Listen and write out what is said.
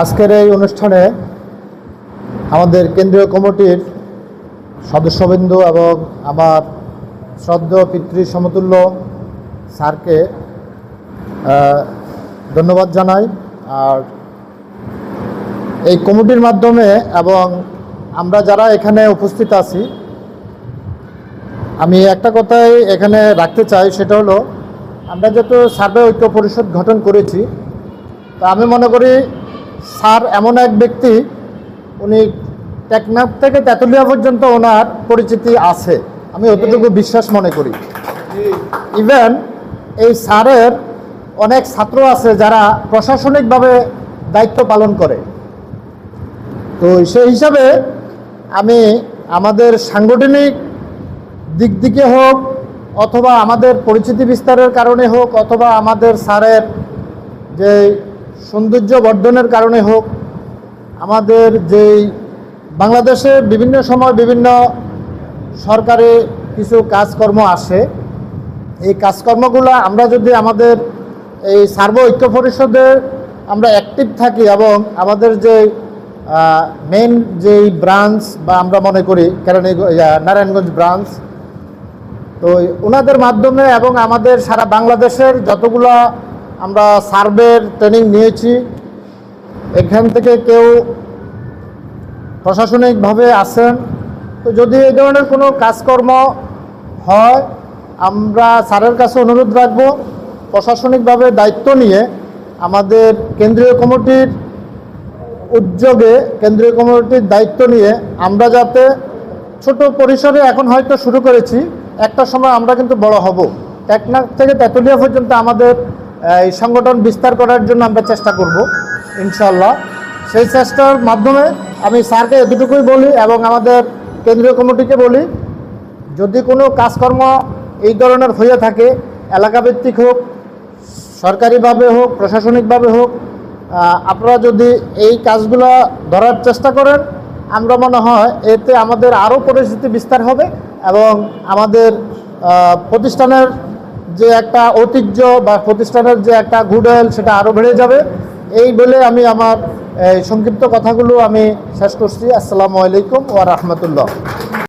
আজকের এই অনুষ্ঠানে আমাদের কেন্দ্রীয় কমিটির সদস্যবৃন্দ এবং আমার শ্রদ্ধ পিতৃ সমতুল্য স্যারকে ধন্যবাদ জানাই। আর এই কমিটির মাধ্যমে এবং আমরা যারা এখানে উপস্থিত আছি, আমি একটা কথাই এখানে রাখতে চাই, সেটা হলো আমরা যত সার্ভে ঐক্য পরিষদ গঠন করেছি, তো আমি মনে করি স্যার এমন এক ব্যক্তি, উনি টেকনাফ থেকে তেঁতুলিয়া পর্যন্ত ওনার পরিচিতি আছে। আমি অতটুকু বিশ্বাস মনে করি। ইভেন এই স্যারের অনেক ছাত্র আছে যারা প্রশাসনিকভাবে দায়িত্ব পালন করে। তো সেই হিসাবে আমি আমাদের সাংগঠনিক দিক দিকে হোক অথবা আমাদের পরিচিতি বিস্তারের কারণে হোক, অথবা আমাদের স্যারের যে সৌন্দর্য বর্ধনের কারণে হোক, আমাদের যেই বাংলাদেশে বিভিন্ন সময় বিভিন্ন সরকারি কিছু কাজকর্ম আসে। এই কাজকর্মগুলো আমরা যদি আমাদের এই সার্ব ঐক্য পরিষদে আমরা অ্যাক্টিভ থাকি এবং আমাদের যে মেন যেই ব্রাঞ্চ বা আমরা মনে করি, কেরানীগঞ্জ নারায়ণগঞ্জ ব্রাঞ্চ তো ওনাদের মাধ্যমে এবং আমাদের সারা বাংলাদেশের যতগুলো আমরা সার্ভের ট্রেনিং নিয়েছি, এখান থেকে কেউ প্রশাসনিকভাবে আসেন তো যদি এই ধরনের কোনো কাজকর্ম হয়, আমরা স্যারের কাছে অনুরোধ রাখব, প্রশাসনিকভাবে দায়িত্ব নিয়ে আমাদের কেন্দ্রীয় কমিটির উদ্যোগে, কেন্দ্রীয় কমিটির দায়িত্ব নিয়ে আমরা যাতে ছোট পরিসরে এখন হয়তো শুরু করেছি একটা সময় আমরা কিন্তু বড় হব। টেকনাফ থেকে তেঁতুলিয়া পর্যন্ত আমাদের এই সংগঠন বিস্তার করার জন্য আমরা চেষ্টা করব ইনশাল্লাহ সেই চেষ্টার মাধ্যমে আমি স্যারকে এতটুকুই বলি এবং আমাদের কেন্দ্রীয় কমিটিকে বলি, যদি কোনো কাজকর্ম এই ধরনের হয়ে থাকে, এলাকাভিত্তিক হোক, সরকারিভাবে হোক, প্রশাসনিকভাবে হোক আপনারা যদি এই কাজগুলো ধরার চেষ্টা করেন আমরা মনে হয় এতে আমাদের আরও পরিস্থিতি বিস্তার হবে এবং আমাদের প্রতিষ্ঠানের যে একটা ঐতিহ্য বা প্রতিষ্ঠানের যে একটা গুডওয়েল সেটা আরও বেড়ে যাবে। এই বলে আমি আমার সংক্ষিপ্ত কথাগুলো আমি শেষ করছি। আসসালামু আলাইকুম ওয়া রাহমাতুল্লাহ।